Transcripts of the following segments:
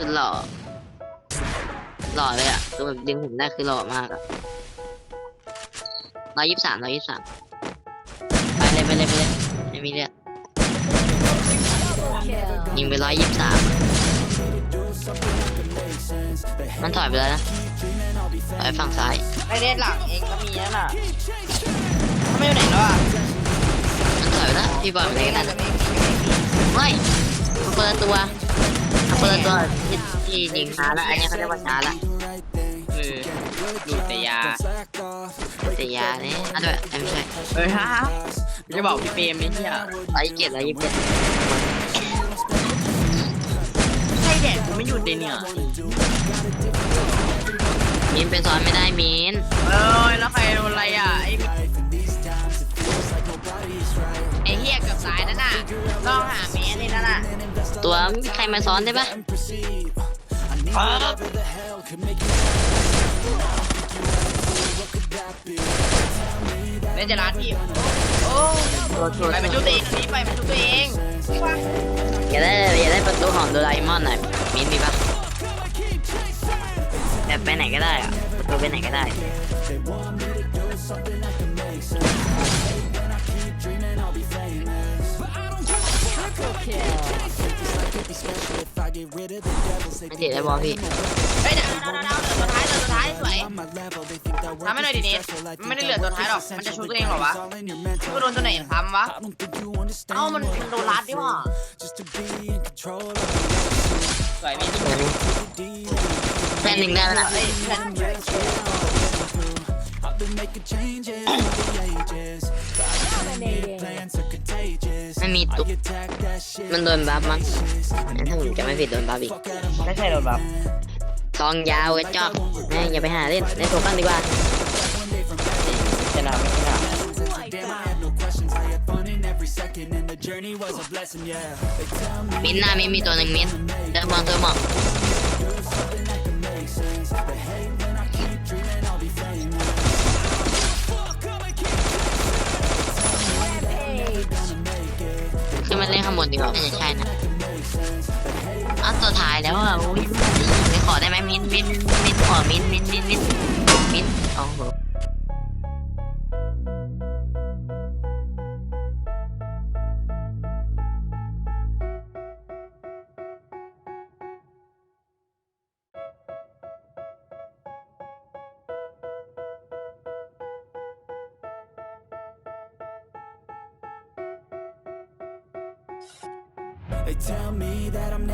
คือหล่อ หล่อเลยอะตัวแบบดึงผมได้คือหล่อมากอะร้อยยี่สิบสามร้อยยี่สิบสามไปเลยไปเลยไปเลยไม่มีเลือดยิงไปร้อยยี่สิบสามมันถอยไปแล้วนะถอยฝั่งซ้ายไอเดนหลังเองก็มีนั่นน่ะทำไมอยู่ไหนแล้วอะมันถอยไปแล้วพี่บอลไปไหนเองกัน่านจะมีไม่มันเปิดตัวมัน เปิดตัวที่ที่ยิงช้าละอันนี้เขาเรียกว่าช้าละเออดูดแต่ยาแต่ยาเนี่ยอันด้วยเอ้ยไม่ใช่เฮ้ยฮะจะบอกพี่เปรมไม่ใช่เหรอร้อยยี่สิบเจ็ดร้อยยี่สิบเจ็ดใช่แดดมันไม่หยุดเลยเนี่ยมินเป็นซ้อนไม่ได้มินเอ้ยแล้วใครโดนอะไรอะไอ้ไอ้เฮียเกับสายนั่นน่ะลองหาเมียนี่นั่นน่ะ ตัวใครมาซ้อนได้ปะเออเล่นจะร้านพี่โอ้ไปมันชุบตัวเองตรงนี้ไปมันชุบตัวเองว้าอยากได้อยากได้ประตูของโดราเอมอนหน่อยมินมีปะแบบไปไหนก็ได้อะประตูไปไหนก็ได้ ไม่ติดได้บอลพี่เฮ้ยเดี๋ยวเดี๋ยวเดี๋ยวเดี๋ยวตัวท้ายตัวท้ายสวยทำให้หน่อยดิเนสมันไม่ได้เหลือตัวท้ายหรอก มันจะชูตัวเองเหรอวะก็โดนตัวไหนทำวะ เอ้ามันโดนรัดดิว่ะสวยมีที่ตัวนี้แค่หนึ่งได้ไหมล่ะเอ้ยเพื่อนไม่ มีตุ๊กมันโดนบัฟมั้งงั้นถ้าผมจะไม่ผิดโดนบัฟอีกไม่ใช่โดนแบบซองยาวกระจอกแม่งอย่าไปหาเล่นเล่นโซกันดีกว่าชนะไม่ชนะ มินท์หน้ามินท์มีตัวหนึ่งมินท์เดินมองเดินมอง นมาเล่นข้างบนดีกว่าน่าจะใช่นะอ้าวตัวท้ายแล้วอะอุ้ยไม่ขอได้ไหมมินมินมินขอมินมินมินมินมินโอ้โห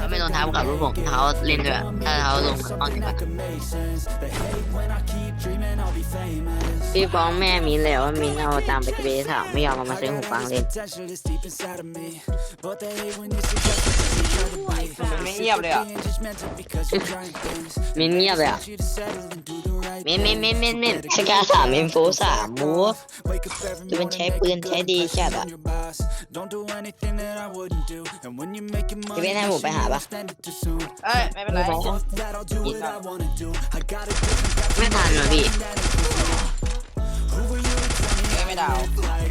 ถ้าไม่รองเท้ากับลูกผมเท้าเล่นด้วยถ้าเท้าลงออกดีกว่าพี่ฟ้องแม่มินแล้วว่ามินเอาตามไปเบสาวไม่ยอมเอามาซื้อหูฟังเล่นมันไม่เงียบเลยอะมินเงียบเลยอะ มินมินมินมินมินสกาสามมินโฟสามมูฟคือมันใช้ปืนใช้ดีจัดอะพี่เบสให้ผมไปหาปะเอ้ยไม่เป็นไรไม่ทันหรอพี่เอ้ยไม่ดาว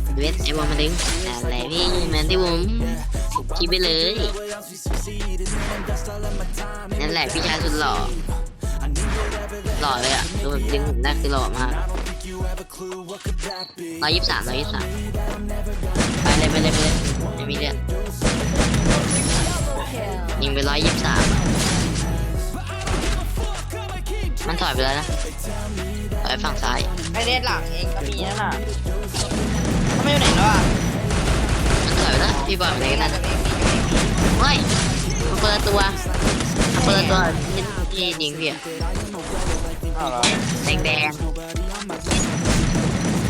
พี่เบสไอ้บอลมาดึงอะไรพี่มันที่ผมคิดไปเลยนั่นแหละพี่ชายสุดหล่อ หล่อเลยอะตัวแบบดึงผมได้คือหล่อมากร้อยยี่สิบสามร้อยยี่สิบสามไปเลยไปเลยไปเลยไม่มีเลือดยิงไปร้อยยี่สิบสามมันถอยไปแล้วนะถอยฝั่งซ้ายไอเดนหลังเองก็มีนั่นน่ะทำไมอยู่ไหนแล้วอะมันถอยไปแล้วพี่บอลไปไหนกันนะไม่มันเปิดตัวมันเปิดตัวที่ที่ยิงพี่อะอ้าวเหรอ แดงแดงๆ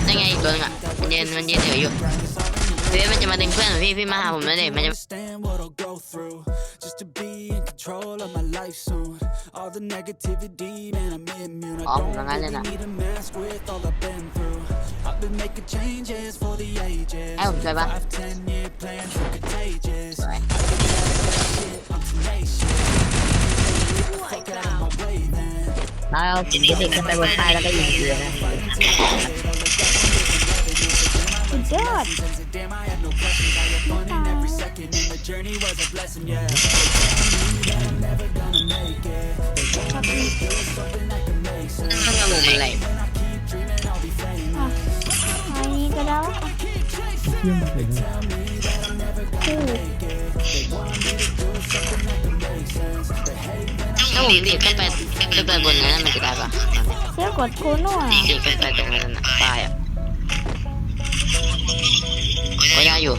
นั่นไงอีกตัวหนึงอ่ะมันยืนมันยืนเหนืออยู่พี่มันจะมาดึงเพื่อนของพี่พี่มาหาผมแล้วเด็มันจะ understand what I'll go through just to be in control of my life soon. All the negativity, man, I'm immune. I Oh, don't nangalan really na. need a mask with all I've been through. I've been making changes for the ages. ให้ผมช่วยปะ Five, ten year แล้วผมจะดึงขึ้นไปบนป้ายแล้วก็ยิงเลยนะยอด Damn, I had no questions. I had fun in every second, and the journey was a blessing. Yeah. They tell me that I'm never gonna make it. They want me to do something that can make sense. ถ้าจะลงมันไหล And I keep dreaming I'll be famous. อะอันนี้ก็แล้ วเที่ยงเลยนะคือถ้าผมดีดขึ้นไปขึ้นไปบนนั้นมันจะได้ปะเสื้อกดคูโน่อยดีดขึ้นไปตรงนั้นน่ะป้ายอะก็ได้อยู่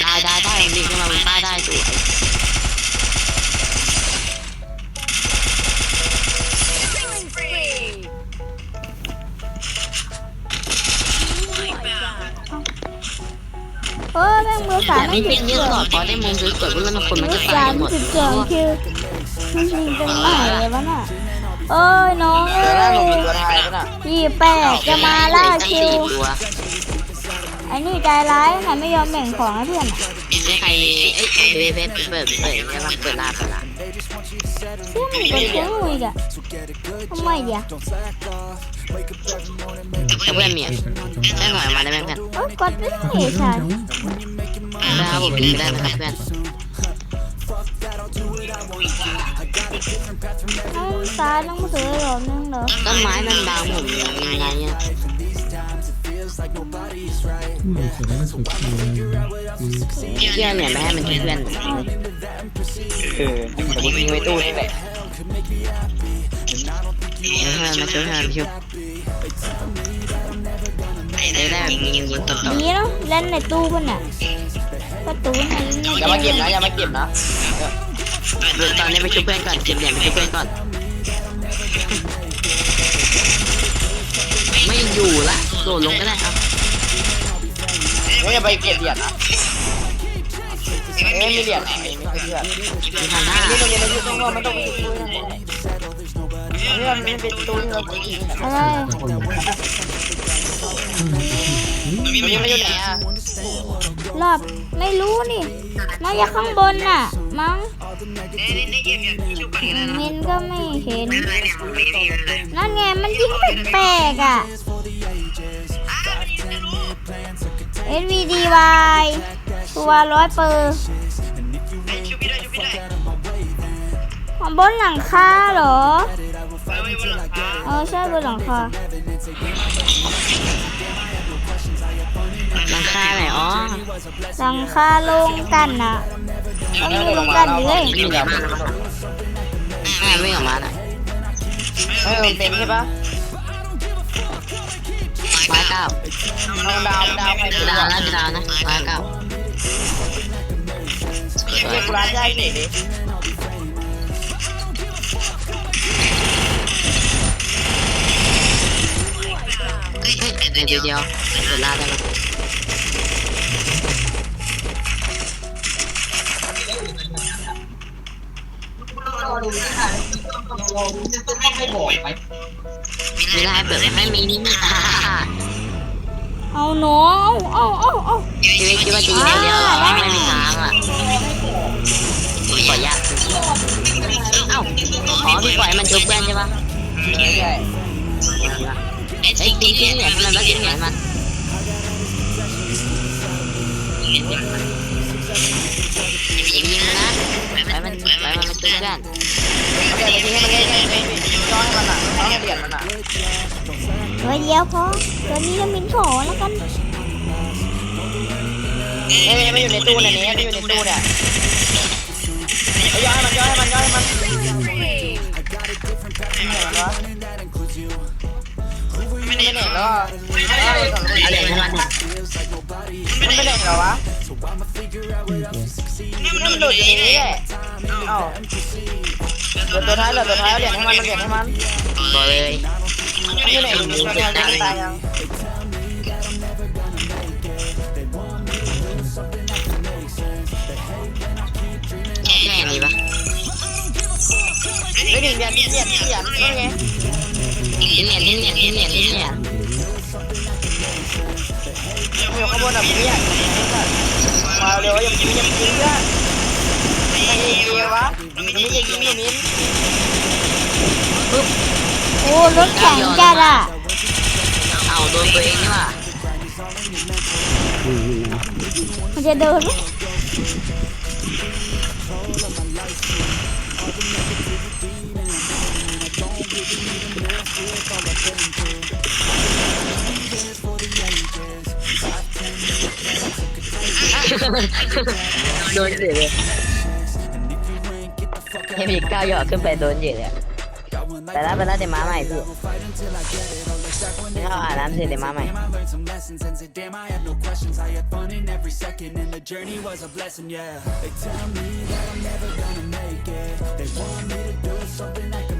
ได้ได้ได้ดีดขึ้นมาบนป้ายได้สวย เออแม่งเบอร์สามไม่ไม่เป็ถึนงเยเกือะอบหรอกพอได้มุมสวยๆพวกนั้นคนมันเบก็อร์ตาสายมหมดจุดสองคิวมันยิงตรงไหนเลยวะน่ะเอ้ยน้องเอ้เดี๋ยวนะหนูยมีตัวท้ายป่ะน่ะยี่แปดจะมาล่าคิวตัวไอ้นี่ใจร้ายนะไม่ยอมแบ่งของให้เพื่อนอะไม่ใครเอ้ยเว็บเว็บเปิดเปิดใช่ปะเปิดลาเปิดลาเสื้อมันกดคูโน่อีกอะทำไมเดี๋ยวถ้าเพื่อน มีอะแค่หน่อยมาได้ไหมเพื่อนเอ้ยกดไม่ได้ใช่ได้ครับผมไม่ได้นะครับ เพื่อนเอาตายต้องมาซื้อหรอนึงเหรอต้นไม้มันบางผมยังไงเนี่ยมันเสร็จแล้วมันสุดคิวเลยคือเพื่อนเนี่ยไม่ให้มันเพื่อนคือแต่กูทิ้งไว้ตู้นี่แหละเพื่อนมาช่วยเพื่อนช่วยได้ได้แบบยิงยิงต่อต่อดีเนาะเล่นในตู้เพื่อนอะประตูนั่นอย่ามาเก็บนะอย่ามาเก็บนะตอนนี้ไปช่วยเพื่อนก่อนเก็บเหรียญไปช่วยเพื่อนก่อน ไม่อยู่ละ โดดลงก็ได้ครับไม่อย่าไปเก็บเหรียญนะเอ้ยมีเหรียญเหรอไม่เชื่อมีพันห้านี่ตรงนี้เราอยู่ตรงนู้นมันต้องไปตู้นี่มันเป็นตู้ที่เราไปกินอะไรตรงนี้มันอยู่ไหนอะรอบไม่รู้นี่น่าจะข้างบนน่ะ มั้งมินก็ไม่เห็น นั่นไงมันยิงแปลกๆอะ SVDY ตัวร้อยเปอร์ของบนหลังคาเหรอ เออใช่บนหลังคา หลังคาไหนอ๋อหลังคาลงกันน่ะก็มีลงกันอยู่เลยมีเหรียญแม่วิ่งออกมาน่ะเฮ้ยมันเต็มใช่ปะ มาเก้าเอาดาวดาวใครดาวนะดาวนะมาเก้าเรียกร้านได้ดิดิเดี๋ยวเดี๋ยวเดี๋ยวเดี๋ยวลาได้ไมเวลาเปิดไม่มีนี่ เอาหนูเอาเอาเอาเอาชีวิตคิดว่าจะยิงอย่างเดียวเหรอไม่มีทางอะขอยยากเอ้าอ๋อพี่ปล่อยมันชุบเพื่อนใช่ปะใช่เฮ้ทิ้งทิ้งเหรียญให้มันแล้วทิ้งเหรียมันยิงยิงนนะปล่อยมันไปมันมาชุบเพื่อนเดี๋ยวจะทิ้งให้มันเล่นให้ย้อนให้มันอะย้อนให้เหรียญมันอะ ตัวเดียวพอตัวนี้จะมินขอแล้วกันเอ้ยไม่อยู่ในตู้เนี่ยนี่ไม่อยู่ในตู้เนี่ยเอ้ยย้อนให้มันย้อนให้มันย้อนให้มันไม่ได้ไหนแล้วอะเอาเหรียญให้มันมันไม่ได้เหรอวะนี่มันโดดอยู่ในนี้แหละเอ้าเหลือตัวท้ายเหลือตัวท้ายเอาเหรียญให้มันเอาเหรียญให้มันบอกเลยมัน อยู่ไหนอยู่ในตัวท้ายตายยังแค่นี้ปะไม่ถึงเหรียเหรียญเหรียญนี่ไงทิ้งเหรียญทิ้งเหรียญทิ้งเหรียญทิ้งเหรียญอยู่ข้างบนอะมึงเนี่ยมาเร็วอย่ายิงอย่ายิงเพื่อนไม่ยิงวะมึงไม่ยิงยิงอยู่มิ้น โอ้รถแข็งจัดอะเอาโดนตัวเองนี่หว่านี่นี่นะมันจะเดินไหมโดนเฉยเลยให้มีก้าวหยอดขึ้นไปโดนเฉยเลยอะ ไปแล้วไปแล้วเดี๋ยวมาใหม่พี่เข้าอาบน้ำเสร็จเดี๋ยวมาใหม่ I learned some lessons and said, damn, I had no questions. I had fun in every second, and the journey was a blessing, yeah. They tell me that I'm never gonna make it. They want me to do something that can